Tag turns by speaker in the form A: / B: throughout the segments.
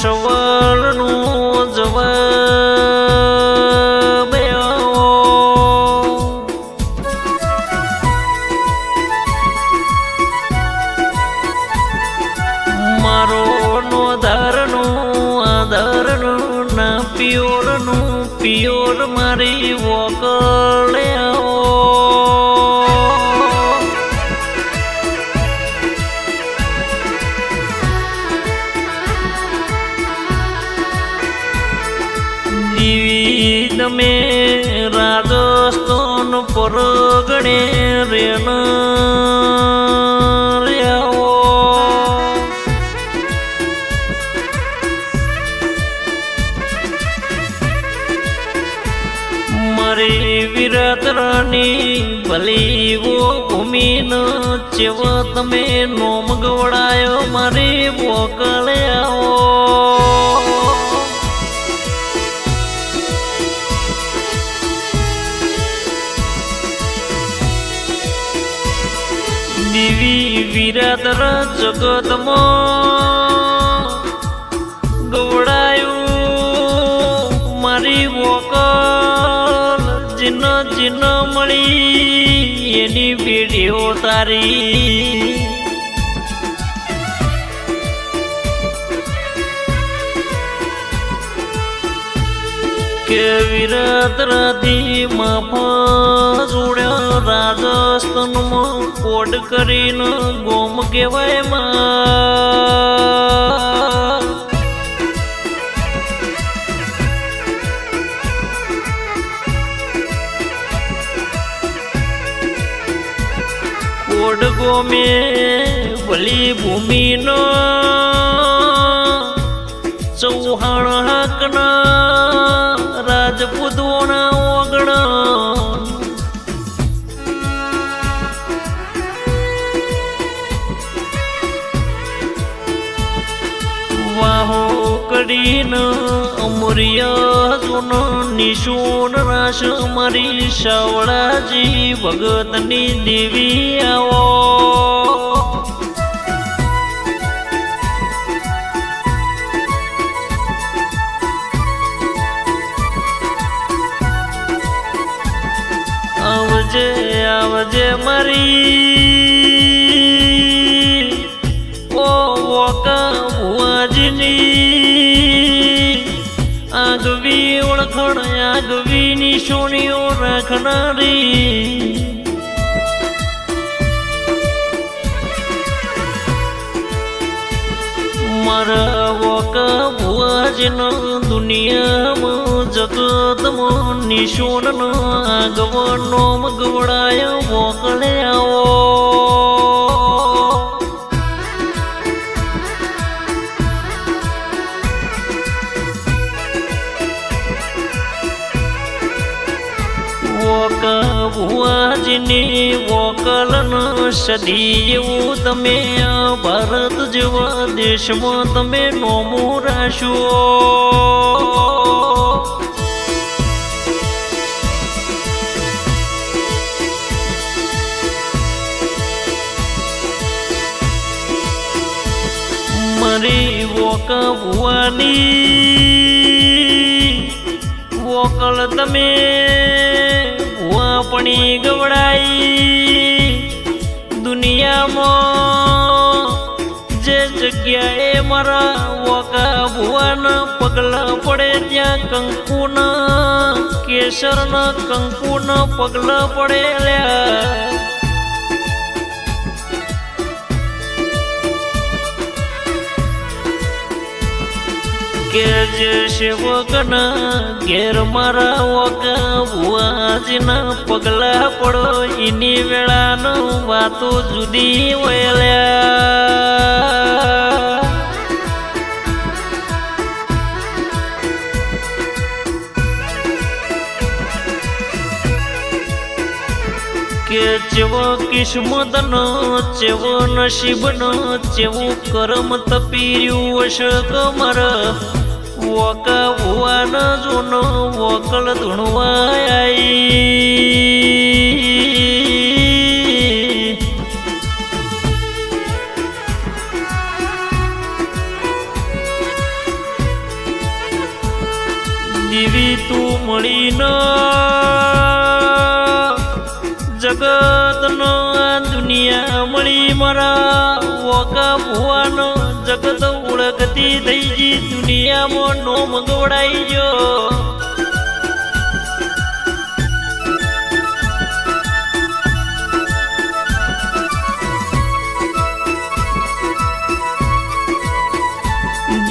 A: મારો સવાલનો જવાબ મારો નો ધારનો આધારનો ના પિયોરનું પિયોર મારી વોકલે પરગણે રેન મારી વિરાટ રાની ભલી વો ભૂમિન ચેવ તમે નોમ ગવડાયો મારી બોકલે દેવી વિરાદર જગતમાં ગવડાયું મારી વોકલ જીન જીન મળી એની પેઢીઓ તારી. માફા જોડ્યા રાજસ્થાનમાં કોડ કરીને ગોમ કહેવાયમાં કોડ ગોમે ભલી ભૂમિનો ચૌહાણ હાકના રાજપૂતોના ઓગણા. વાહો કરીને અમરિયા નિશુન રાશ મારી શાવળાજી ભગતની દેવી આવો. આવજે મરી ઓ વોકા ભુવાજીની આગવી ઓળખણ આગવી નિશોનીઓ રાખનારી મારા વકા ભુવાજીનો દુનિયામાં જગતમાં નિશોન આગવનો મગવડાય મોકલે આવો વોકા ભુવાજીની વોકલન સદી એવું તમે આ ભારત જેવા દેશમાં તમે નોમું રાશો. મારી વોકવાની વોકલ તમે ભુવા પણી ગવડાઈ દુનિયામાં જે જગ્યાએ મારા વોકા ભુવાના પગલા પડે ત્યાં કંકુના કેસરના કંકુના પગલા પડેલ્યા કે જે સેવકના ઘેર મારા વગા હજીના પગલા પડો એની વેળાનો વાતો જુદી વયલ્યા કે ચેવો કિસ્મતનો ચેવો નસીબનો ચેવું કર્મ તપી રહ્યું હશે કમર. વોકા ભુવાન જોનો વોકળ ધૂણવા જીવી તું મળી ન જગત આ દુનિયા મળી મારા. વોકા ભુવાનો જગત ઓળખતી થઈ ગઈ દુનિયામાં નો મગવડાઈ ગયો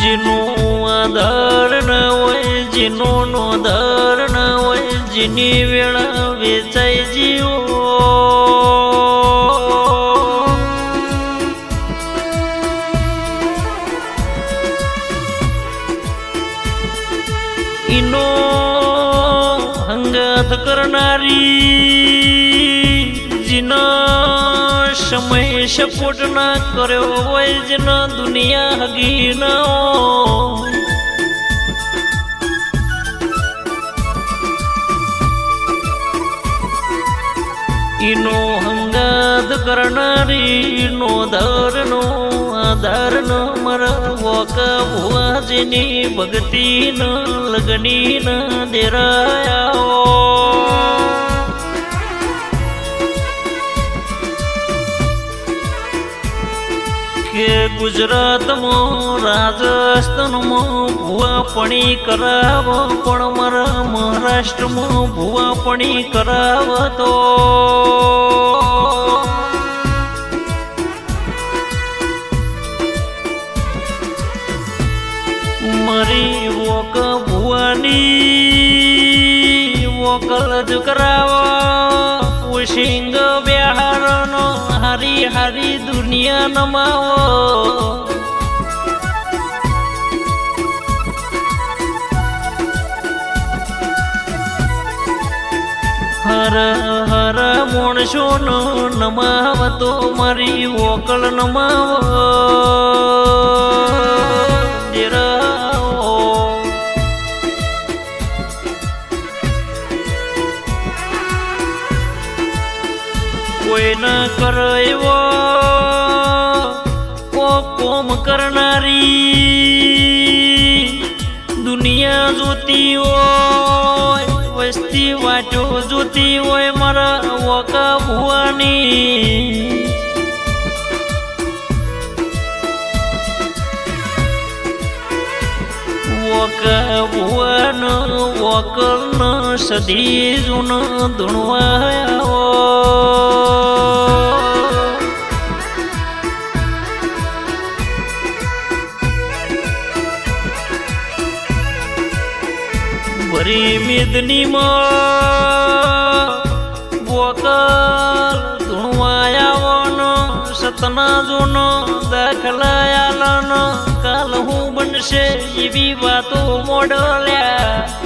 A: જેનું આધાર ન હોય જેનો નો ધાર ન હોય, જેની વેળા વેચાઈ જીવો. ઈનો હંગાત કરનારી જીના સમય સપોર્ટ ના કર્યો હોય જેના દુનિયા હગી ન. ઈનો હંગાત કરનારી નો ધરનો આધારનો મારા વોકા ભુવાજીની ભક્તિ ન લગની ન દેરાયા કે ગુજરાતમાં રાજસ્થાનમાં ભૂવા કરાવો, પણ મારા મહારાષ્ટ્રમાં ભૂવા પણી વોકલ જ કરાવો. ઉશિંગ બિહારનો હરી હરી દુનિયા નમાવો. હર હર મોણસોનો નમાવતો મારી ઓકળ નમાવો. કોમ કરનારી. દુનિયા જોતી હોય, વસ્તી વાટો જોતી હોય, મારા વકા ભુવાની. વકા ભુવન વકલ સદી જૂન ધૂણવાયા ભરી મેદની માં વકલ સતના જૂનો દાખલાયાલનો કાલ હું બનશે એવી વાતો મોડલ્યા.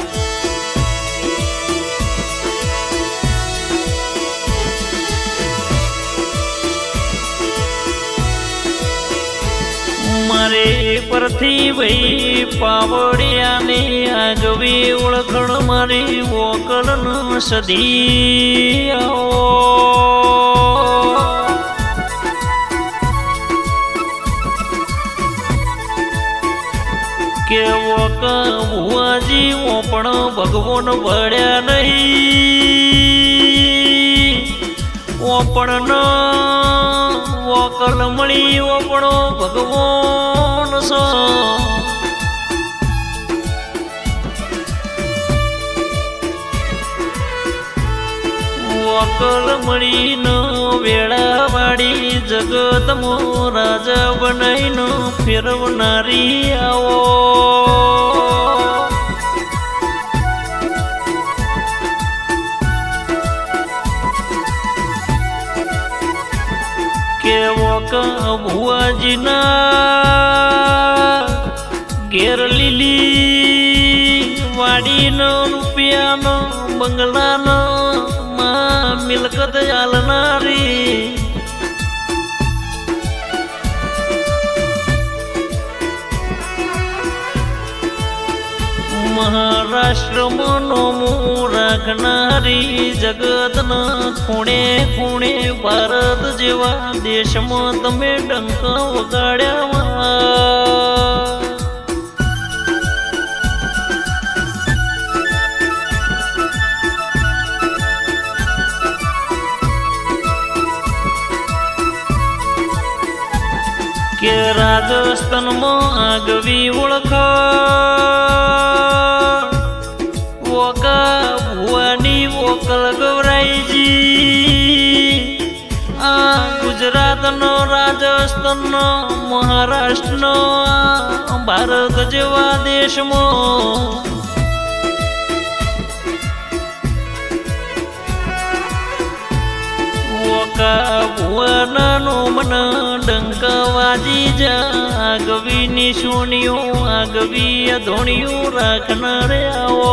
A: પરથી ભાઈ પાવડિયાને આગવી ઓળખણ મારી વોકલ સદી કે વોક ભુવાજી પણ ભગવાન ભળ્યા નહીં. ઓપણ ન વોકલ મળી ઓપણો ભગવાન સ. વકલ મળીનો વેળા વાળી જગત મો રાજા બનાવીનો ફેરવનારી આવો. ભુવાજીના ઘેર લીલી વાડીનો રૂપિયાનો બંગલાનો માં મિલકત આલનારી મહારાષ્ટ્રમાં નોમું રાખનારી જગતના ખૂણે ખૂણે ભારત જેવા દેશમાં તમે ડંકા વગાડ્યા કે રાજસ્થાનમાં આગવી ઓળખ. વોકા ભુવાની ઓકલ ગૌરાઈજી આ ગુજરાતનો રાજસ્થાનનો, મહારાષ્ટ્રનો, ભારત જેવા દેશમાં. ઓકા ભુવનનો મન ડંક વાજી જા આગવી નિશુણીઓ આગવી અધોણીઓ રાખનારે આવો.